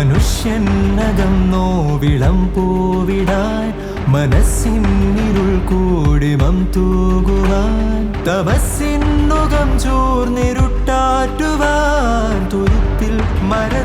മനുഷ്യനകം നോവിളം പൂവിടാൻ കൂടി കൂടിമം തൂകുവാൻ. തപസ്സിന്നുകം ചോർന്നിരുട്ടാറ്റുവാൻ. തുരുത്തിൽ മര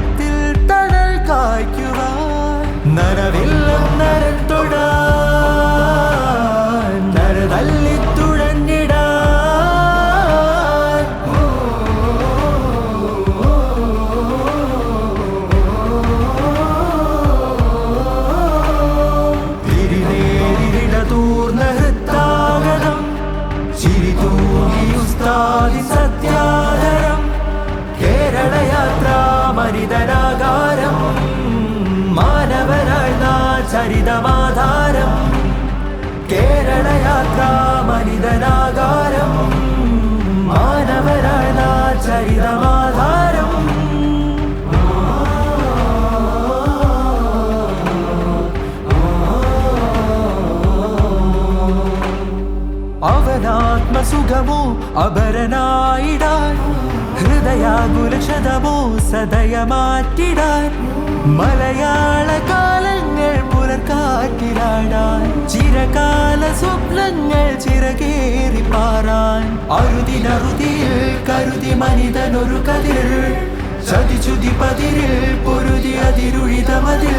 തൂങ്ങിയുസ്താദി സത്യാധരം കേരളയാത്രാമരിതരാകാരം മാനവരാഴ്ന്ന ചരിതമാധാരം കേരളയാത്രാ അവനാത്മസുഖമോ അപരനായിടാൻ ഹൃദയാകുലക്ഷതമോ സദയമാറ്റിടാൻ മലയാള കാലങ്ങൾ പുലർക്കാറ്റിലാടാൻ ചിരകാല സ്വപ്നങ്ങൾ ചിറകേറി പാറാൻ അരുതിനറുതിയിൽ കരുതി മനിതനൊരു കതിർ ചതിച്ചുതി പതിരിൽ പൊരുതി അതിരുഴിതമതിൽ.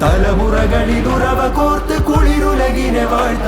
തലമുറകളിൽ ഉറവ കോർത്ത് കുളിരുലകിനെ വാഴ്ത്താം